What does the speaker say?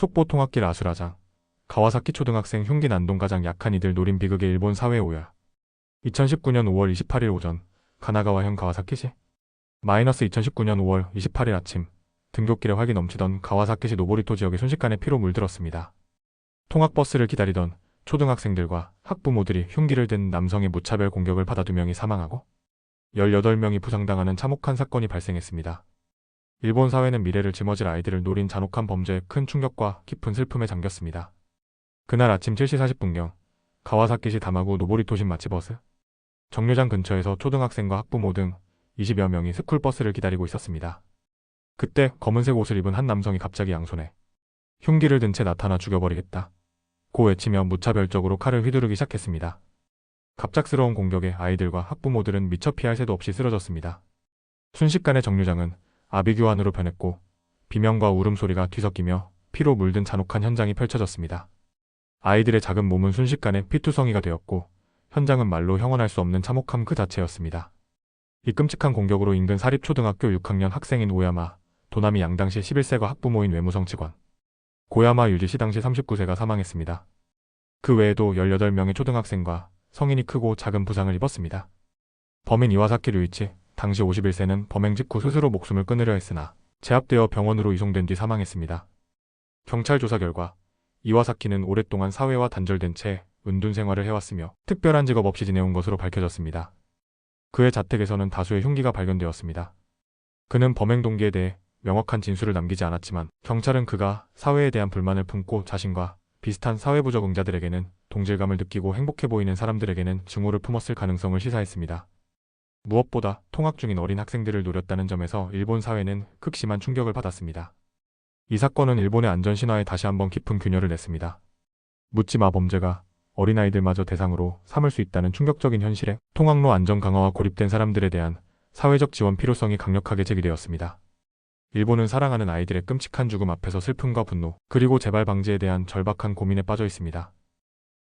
속보 통학길 아수라장, 가와사키 초등학생 흉기 난동 가장 약한 이들 노린 비극의 일본 사회 오열. 2019년 5월 28일 오전, 가나가와현 가와사키시. 마이너스 2019년 5월 28일 아침, 등굣길에 활기 넘치던 가와사키시 노보리토 지역에 순식간에 피로 물들었습니다. 통학버스를 기다리던 초등학생들과 학부모들이 흉기를 든 남성의 무차별 공격을 받아 두 명이 사망하고 18명이 부상당하는 참혹한 사건이 발생했습니다. 일본 사회는 미래를 짊어질 아이들을 노린 잔혹한 범죄에 큰 충격과 깊은 슬픔에 잠겼습니다. 그날 아침 7시 40분경 가와사키시 다마구 노보리토신 마치버스 정류장 근처에서 초등학생과 학부모 등 20여 명이 스쿨버스를 기다리고 있었습니다. 그때 검은색 옷을 입은 한 남성이 갑자기 양손에 흉기를 든 채 나타나 죽여버리겠다. 고 외치며 무차별적으로 칼을 휘두르기 시작했습니다. 갑작스러운 공격에 아이들과 학부모들은 미처 피할 새도 없이 쓰러졌습니다. 순식간에 정류장은 아비규환으로 변했고 비명과 울음소리가 뒤섞이며 피로 물든 잔혹한 현장이 펼쳐졌습니다. 아이들의 작은 몸은 순식간에 피투성이가 되었고 현장은 말로 형언할 수 없는 참혹함 그 자체였습니다. 이 끔찍한 공격으로 인근 사립초등학교 6학년 학생인 오야마, 도나미 양 당시 11세가 학부모인 외무성 직원, 고야마 유지 시 당시 39세가 사망했습니다. 그 외에도 18명의 초등학생과 성인이 크고 작은 부상을 입었습니다. 범인 이와사키 류이치, 당시 51세는 범행 직후 스스로 목숨을 끊으려 했으나 제압되어 병원으로 이송된 뒤 사망했습니다. 경찰 조사 결과 이와사키는 오랫동안 사회와 단절된 채 은둔 생활을 해왔으며 특별한 직업 없이 지내온 것으로 밝혀졌습니다. 그의 자택에서는 다수의 흉기가 발견되었습니다. 그는 범행 동기에 대해 명확한 진술을 남기지 않았지만 경찰은 그가 사회에 대한 불만을 품고 자신과 비슷한 사회 부적 응자들에게는 동질감을 느끼고 행복해 보이는 사람들에게는 증오를 품었을 가능성을 시사했습니다. 무엇보다 통학 중인 어린 학생들을 노렸다는 점에서 일본 사회는 극심한 충격을 받았습니다. 이 사건은 일본의 안전 신화에 다시 한번 깊은 균열을 냈습니다. 묻지마 범죄가 어린아이들마저 대상으로 삼을 수 있다는 충격적인 현실에 통학로 안전 강화와 고립된 사람들에 대한 사회적 지원 필요성이 강력하게 제기되었습니다. 일본은 사랑하는 아이들의 끔찍한 죽음 앞에서 슬픔과 분노, 그리고 재발 방지에 대한 절박한 고민에 빠져 있습니다.